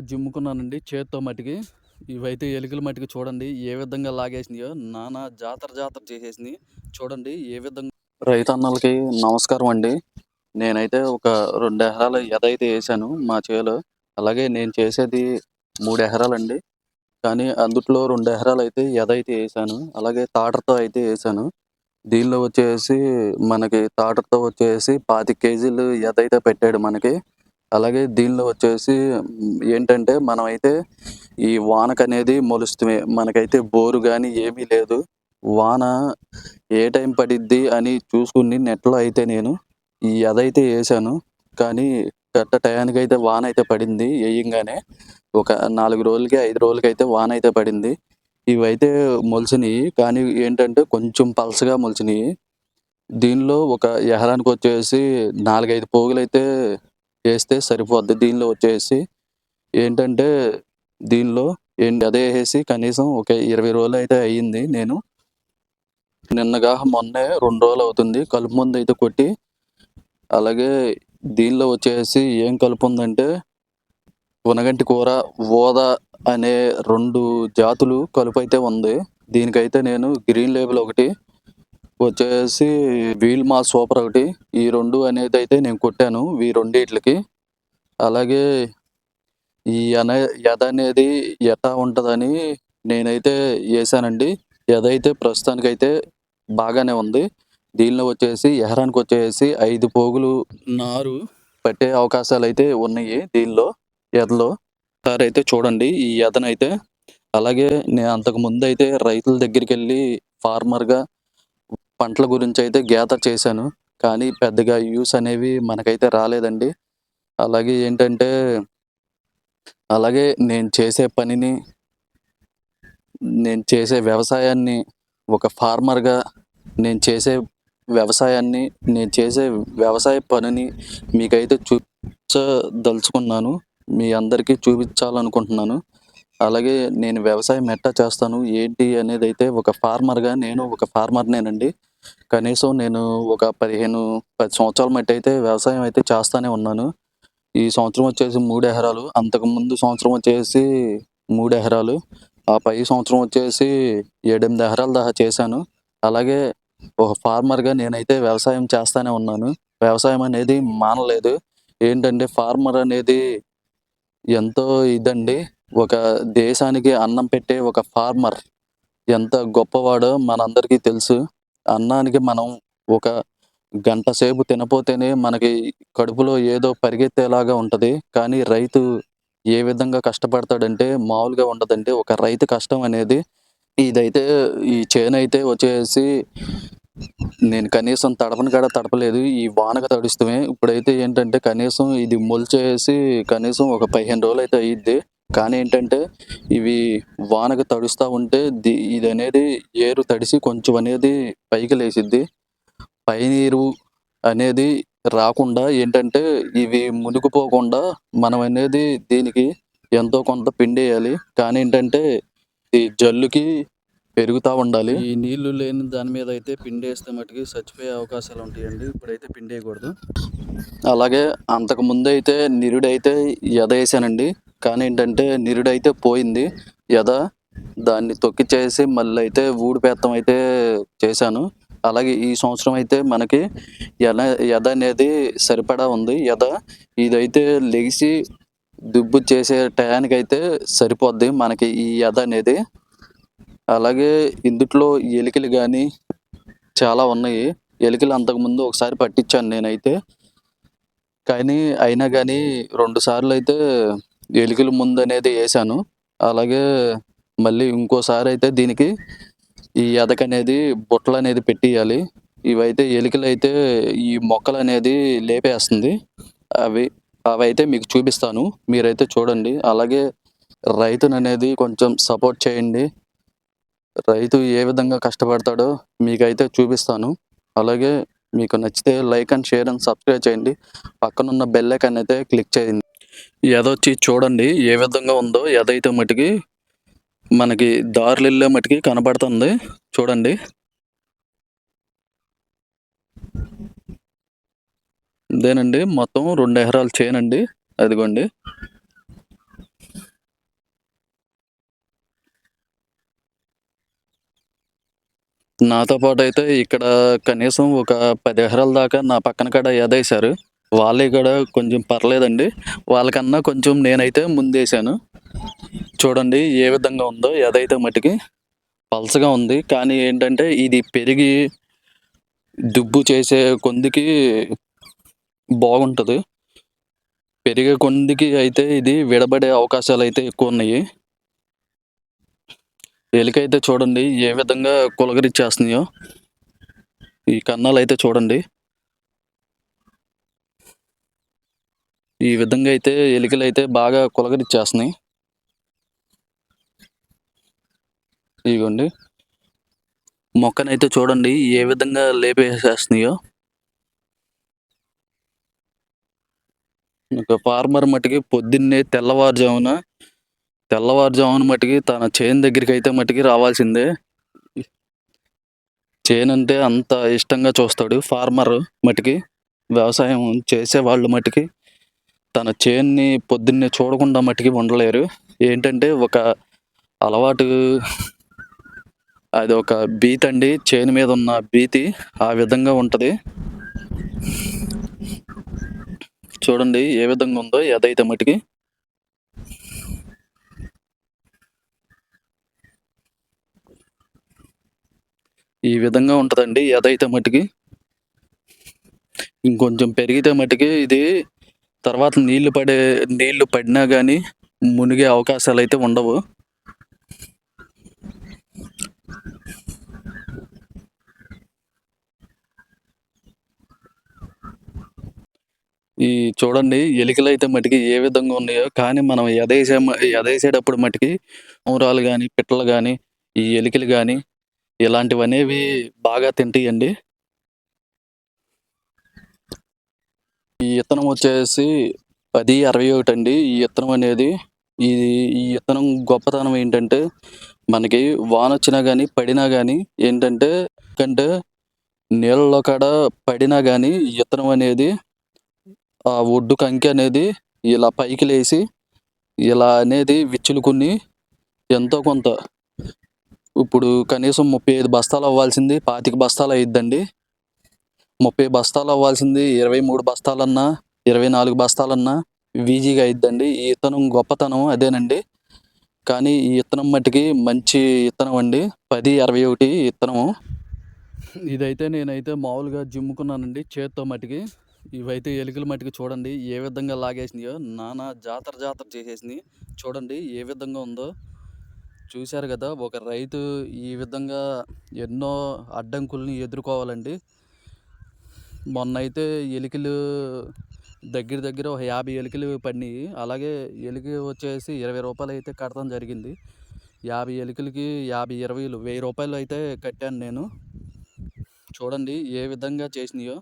జిమ్ముకున్నానండి చేత్తో మటుకి ఇవైతే ఎలుకల మటుకి చూడండి ఏ విధంగా లాగేసినాయో నానా జాతర జాతర చేసేసినాయి. చూడండి ఏ విధంగా రైతన్నలకి నమస్కారం అండి. నేనైతే ఒక రెండు ఎకరాలు ఎదైతే వేసాను మా చేలో. అలాగే నేను చేసేది మూడు ఎకరాలండి. కానీ అందుట్లో రెండు ఎకరాలు అయితే ఎదైతే వేసాను అలాగే తాటర్తో అయితే వేసాను. దీనిలో వచ్చేసి మనకి తాటర్తో వచ్చేసి పాతి కేజీలు ఎదైతే పెట్టాడు మనకి. అలాగే దీనిలో వచ్చేసి ఏంటంటే మనం అయితే ఈ వానకు అనేది మొలుస్తుంది మనకైతే బోరు కానీ ఏమీ లేదు. వాన ఏ టైం పడిద్ది అని చూసుకుని నెట్లో అయితే నేను ఈ అదైతే వేసాను కానీ కరెక్ట్ టయానికి అయితే వాన అయితే పడింది వేయంగానే ఒక నాలుగు రోజులకి ఐదు రోజులకి అయితే వాన అయితే పడింది. ఇవైతే మొలిచినాయి. కానీ ఏంటంటే కొంచెం పల్సగా మొలిచినాయి. దీనిలో ఒక ఎకరానికి వచ్చేసి నాలుగైదు పోగులు అయితే వేస్తే సరిపోద్ది దీనిలో వచ్చేసి ఏంటంటే దీనిలో ఏంటి అదే వేసి కనీసం ఒక ఇరవై రోజులు అయితే అయ్యింది నేను. నిన్నగా మొన్నే రెండు రోజులు అవుతుంది. కలుపు మందు అయితే కొట్టి అలాగే దీనిలో వచ్చేసి ఏం కలుపు ఉందంటే ఉనగంటి కూర ఓద అనే రెండు జాతులు కలుపు అయితే ఉంది. దీనికైతే నేను గ్రీన్ లేబుల్ ఒకటి వచ్చేసి వీల్ మా సూపర్ ఒకటి. ఈ రెండు అనేది అయితే నేను కొట్టాను ఈ రెండిట్లకి. అలాగే ఈ అనే ఎద అనేది ఎట్టా ఉంటుందని నేనైతే వేసానండి ఎద అయితే ప్రస్తుతానికైతే బాగానే ఉంది. దీనిలో వచ్చేసి ఎహరానికి వచ్చేసి ఐదు పోగులు నారు పట్టే అవకాశాలు అయితే ఉన్నాయి దీనిలో ఎదలో ఒకసారి అయితే చూడండి ఈ ఎదనైతే అలాగే నేను అంతకు ముందు అయితే రైతుల దగ్గరికి వెళ్ళి ఫార్మర్గా పంటల గురించి అయితే గ్యాదర్ చేశాను. కానీ పెద్దగా యూస్ అనేవి మనకైతే రాలేదండి. అలాగే ఏంటంటే అలాగే నేను చేసే పనిని నేను చేసే వ్యవసాయాన్ని ఒక ఫార్మర్గా నేను చేసే వ్యవసాయాన్ని నేను చేసే వ్యవసాయ పనిని మీకైతే చూపించదలుచుకున్నాను మీ అందరికీ చూపించాలనుకుంటున్నాను. అలాగే నేను వ్యవసాయం ఎట్టా చేస్తాను? ఏంటి అనేది అయితే ఒక ఫార్మర్గా నేను ఒక ఫార్మర్నేనండి. కనీసం నేను ఒక పదిహేను పది సంవత్సరాల మట్టి అయితే వ్యవసాయం అయితే చేస్తానే ఉన్నాను. ఈ సంవత్సరం వచ్చేసి మూడు ఎకరాలు అంతకు ముందు సంవత్సరం వచ్చేసి మూడు ఎకరాలు ఆ పై సంవత్సరం వచ్చేసి ఏడెనిమిది ఎకరాల దాకా చేశాను. అలాగే ఒక ఫార్మర్గా నేనైతే వ్యవసాయం చేస్తానే ఉన్నాను. వ్యవసాయం అనేది మానలేదు. ఏంటంటే ఫార్మర్ అనేది ఎంతో ఇదండి. ఒక దేశానికి అన్నం పెట్టే ఒక ఫార్మర్ ఎంత గొప్పవాడో మనందరికీ తెలుసు. అన్నానికి మనం ఒక గంట సేపు తినపోతేనే మనకి కడుపులో ఏదో పరిగెత్తేలాగా ఉంటుంది. కానీ రైతు ఏ విధంగా కష్టపడతాడంటే మామూలుగా ఉండదండి. ఒక రైతు కష్టం అనేది ఇదైతే ఈ చేను అయితే వచ్చేసి నేను కనీసం తడపని కాడ తడపలేదు. ఈ వానక తడుస్తామే ఇప్పుడైతే ఏంటంటే కనీసం ఇది మొలిచేసి కనీసం ఒక పదిహేను రోజులు అయితే అయ్యిద్ది కానీ ఏంటంటే ఇవి వానకు తడుస్తూ ఉంటే ది ఇది అనేది ఏరు తడిసి కొంచెం అనేది పైకి లేచిద్ది పైనీరు అనేది రాకుండా ఏంటంటే ఇవి మునిగిపోకుండా మనం అనేది దీనికి ఎంతో కొంత పిండేయాలి. కానీ ఏంటంటే ఈ జల్లుకి పెరుగుతూ ఉండాలి. ఈ నీళ్ళు లేని దాని మీద అయితే పిండేస్తే మటుకి చచ్చిపోయే అవకాశాలు ఉంటాయండి. ఇప్పుడైతే పిండేయకూడదు. అలాగే అంతకు ముందు అయితే నిరుడైతే ఎద వేసానండి. కానీ ఏంటంటే నిరుడైతే పోయింది. ఎద దాన్ని తొక్కిచ్చేసి మళ్ళీ అయితే ఊడిపేత్తం అయితే చేశాను. అలాగే ఈ సంవత్సరం అయితే మనకి ఎద ఎద అనేది సరిపడా ఉంది. ఎద ఇదైతే లెగిసి దుబ్బు చేసే టయానికి అయితే సరిపోద్ది మనకి ఈ ఎద అనేది. అలాగే ఇందుట్లో ఎలికలు కానీ చాలా ఉన్నాయి. ఎలికలు అంతకుముందు ఒకసారి పట్టించాను నేనైతే. కానీ అయినా కానీ రెండు సార్లు అయితే ఎలుకల ముందు అనేది వేసాను అలాగే మళ్ళీ ఇంకోసారి అయితే దీనికి ఈ ఎదక అనేది బుట్టలు అనేది పెట్టియాలి ఇవైతే ఎలుకలు అయితే ఈ మొక్కలు అనేది లేపేస్తుంది. అవి అవి అయితే మీకు చూపిస్తాను. మీరైతే చూడండి. అలాగే రైతును అనేది కొంచెం సపోర్ట్ చేయండి. రైతు ఏ విధంగా కష్టపడతాడో మీకైతే చూపిస్తాను. అలాగే మీకు నచ్చితే like and share and subscribe చేయండి. పక్కనున్న బెల్లైకన్ అయితే క్లిక్ చేయండి. ఎదొచ్చి చూడండి ఏ విధంగా ఉందో ఎదైతే మటుకి మనకి దారులు వెళ్ళే మటుకి కనబడుతుంది చూడండి. ఇదేనండి మొత్తం రెండు ఎకరాలు చేయనండి అదిగోండి. నాతో పాటు అయితే ఇక్కడ కనీసం ఒక పది ఎకరాల దాకా నా పక్కన కాడ ఎదేశారు వాళ్ళే కూడా కొంచెం పర్లేదండి. వాళ్ళకన్నా కొంచెం నేనైతే ముందేశాను. చూడండి ఏ విధంగా ఉందో ఏదైతే మటుకి పలసగా ఉంది. కానీ ఏంటంటే ఇది పెరిగి దుబ్బు చేసే కొందికి బాగుంటుంది. పెరిగే కొందికి అయితే ఇది విడబడే అవకాశాలు అయితే ఎక్కువ ఉన్నాయి ఎలికైతే చూడండి ఏ విధంగా కులగరిచ్చేస్తున్నాయో. ఈ కన్నాలు అయితే చూడండి. ఈ విధంగా అయితే ఎలికలు అయితే బాగా కులగరిచ్చేస్తున్నాయి. ఇదిగోండి. మొక్కనైతే చూడండి ఏ విధంగా లేపేసేస్తున్నాయో. ఒక ఫార్మర్ మట్టుకి పొద్దున్నే తెల్లవారుజామున తెల్లవారుజామున మట్టుకి తన చేను దగ్గరికి అయితే మట్టుకి రావాల్సిందే. చేను అంటే అంత ఇష్టంగా చూస్తాడు ఫార్మర్ మట్టుకి వ్యవసాయం చేసే వాళ్ళు మట్టుకి తన చేన్ని పొద్దున్నే చూడకుండా మట్టికి ఉండలేరు ఏంటంటే ఒక అలవాటు అది ఒక బీత్ అండి. చేను మీద ఉన్న భీతి ఆ విధంగా ఉంటుంది. చూడండి ఏ విధంగా ఉందో ఏదైతే మటుకి ఈ విధంగా ఉంటుందండి ఏదైతే మటుకి ఇంకొంచెం పెరిగితే మటుకి ఇది తర్వాత నీళ్ళు పడే నీళ్ళు పడినా కానీ మునిగే అవకాశాలు అయితే ఉండవు. ఈ చూడండి ఎలికలు అయితే మటుకి ఏ విధంగా ఉన్నాయో కానీ మనం ఎదేసే ఎదేసేటప్పుడు మటుకి ఊరాలు కానీ పిట్టలు కానీ ఈ ఎలికలు కానీ ఇలాంటివి అనేవి బాగా తింటాయండి. ఈ ఇత్తనం వచ్చేసి పది అరవై ఒకటి అండి ఈ ఇత్తనం అనేది ఈ ఈ ఇత్తనం గొప్పతనం ఏంటంటే మనకి వాన వచ్చినా కానీ పడినా కానీ ఏంటంటే కంటే నీళ్ళలో కాడ పడినా కానీ ఇత్తనం అనేది ఆ ఒడ్డు కంకి అనేది ఇలా పైకి లేచి ఇలా అనేది విచ్చులుకుని ఎంతో కొంత ఇప్పుడు కనీసం ముప్పై ఐదు బస్తాలు అవ్వాల్సింది పాతిక బస్తాలు అయిద్దండి. ముప్పై బస్తాలు అవ్వాల్సింది ఇరవై మూడు బస్తాలన్నా ఇరవై నాలుగు బస్తాలన్నా వీజీగా అయిద్దండి. ఈ ఇత్తనం గొప్పతనం అదేనండి. కానీ ఈ ఇత్తనం మట్టికి మంచి ఇత్తనం అండి. పది అరవై ఒకటి ఇత్తనము. ఇదైతే నేనైతే మామూలుగా జిమ్ముకున్నానండి చేత్తో మట్టికి. ఇవైతే ఎలుకల మట్టికి చూడండి ఏ విధంగా లాగేసినాయో నానా జాతర జాతర చేసేసింది చూడండి ఏ విధంగా ఉందో. చూశారు కదా ఒక రైతు ఈ విధంగా ఎన్నో అడ్డంకుల్ని ఎదుర్కోవాలండి. మొన్న అయితే ఎలికలు దగ్గర దగ్గర ఒక యాభై ఎలికలు పడినాయి. అలాగే ఎలిక వచ్చేసి ఇరవై రూపాయలు అయితే కట్టడం జరిగింది. యాభై ఎలికలకి యాభై ఇరవైలు వెయ్యి రూపాయలు అయితే కట్టాను నేను. చూడండి ఏ విధంగా చేసినాయో.